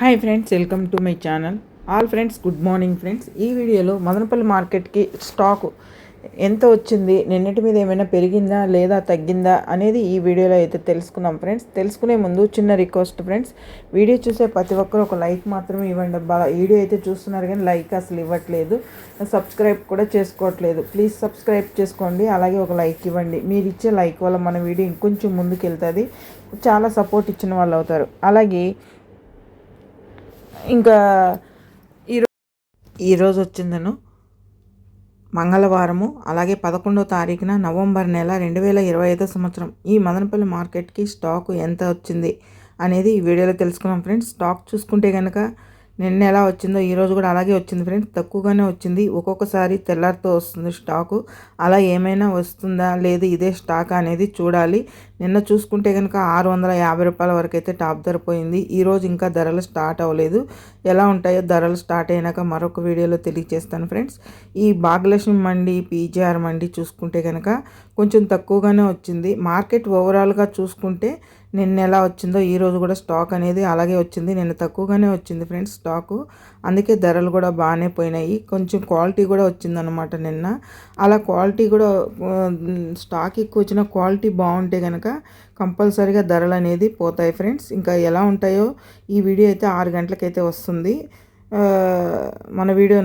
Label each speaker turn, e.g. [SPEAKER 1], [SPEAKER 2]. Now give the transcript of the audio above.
[SPEAKER 1] Hi friends welcome to my channel all friends good morning friends ఈ వీడియోలో మదనపల్లి మార్కెట్కి stock ఎంత వచ్చింది నిన్నటి మీద ఏమైనా పెరిగిందా లేదా తగ్గిందా అనేది ఈ వీడియోలో అయితే తెలుసుకుందాం ఫ్రెండ్స్ తెలుసుకునే ముందు చిన్న రిక్వెస్ట్ ఫ్రెండ్స్ వీడియో చూసే ప్రతి ఒక్కరు ఒక లైక్ మాత్రమే ఇవ్వండి బాగా వీడియో అయితే చూస్తున్నారు కానీ లైక్ అసలు ఇవ్వట్లేదు. సబ్స్క్రైబ్ కూడా చేసుకోవట్లేదు. ప్లీజ్ సబ్స్క్రైబ్ చేసుకోండి. అలాగే ఒక లైక్ ఇవ్వండి. మీరు ఇచ్చే లైక్ వల్ల మన వీడియో ఇంకొంచెం ముందుకు వెళ్తుంది చాలా సపోర్ట్ ఇచ్చిన వాళ్ళు అవుతారు. అలాగే ఇంకా ఈరోజు ఈరోజు వచ్చిందను. మంగళవారము అలాగే పదకొండో తారీఖున నవంబర్ నెల రెండు వేల ఇరవై ఐదో సంవత్సరం. ఈ మదనపల్లి మార్కెట్కి స్టాక్ ఎంత వచ్చింది అనేది ఈ వీడియోలో తెలుసుకున్నాం ఫ్రెండ్స్. స్టాక్ చూసుకుంటే కనుక నిన్న ఎలా వచ్చిందో ఈరోజు కూడా అలాగే వచ్చింది ఫ్రెండ్స్ తక్కువగానే వచ్చింది. ఒక్కొక్కసారి తెల్లారితో వస్తుంది స్టాకు అలా ఏమైనా వస్తుందా? లేదు ఇదే స్టాక్ అనేది చూడాలి. నిన్న చూసుకుంటే కనుక ఆరు వందల యాభై రూపాయల వరకు అయితే టాప్ ధర పోయింది. ఈరోజు ఇంకా ధరలు స్టార్ట్ అవ్వలేదు. ఎలా ఉంటాయో ధరలు స్టార్ట్ అయినాక మరొక వీడియోలో తెలియజేస్తాను ఫ్రెండ్స్ ఈ భాగ్యలక్ష్మి మండి పీజీఆర్ మండి చూసుకుంటే కనుక కొంచెం తక్కువగానే వచ్చింది. మార్కెట్ ఓవరాల్గా చూసుకుంటే నిన్న ఎలా వచ్చిందో ఈరోజు కూడా స్టాక్ అనేది అలాగే వచ్చింది నిన్న తక్కువగానే వచ్చింది ఫ్రెండ్స్ స్టాకు. అందుకే ధరలు కూడా బాగానే పోయినాయి. కొంచెం క్వాలిటీ కూడా వచ్చిందనమాట నిన్న. అలా క్వాలిటీ కూడా స్టాక్ ఎక్కువ వచ్చిన క్వాలిటీ బాగుంటే కనుక కంపల్సరీగా ధరలు అనేది పోతాయి ఫ్రెండ్స్. ఇంకా ఎలా ఉంటాయో ఈ వీడియో అయితే ఆరు గంటలకైతే వస్తుంది. మన వీడియో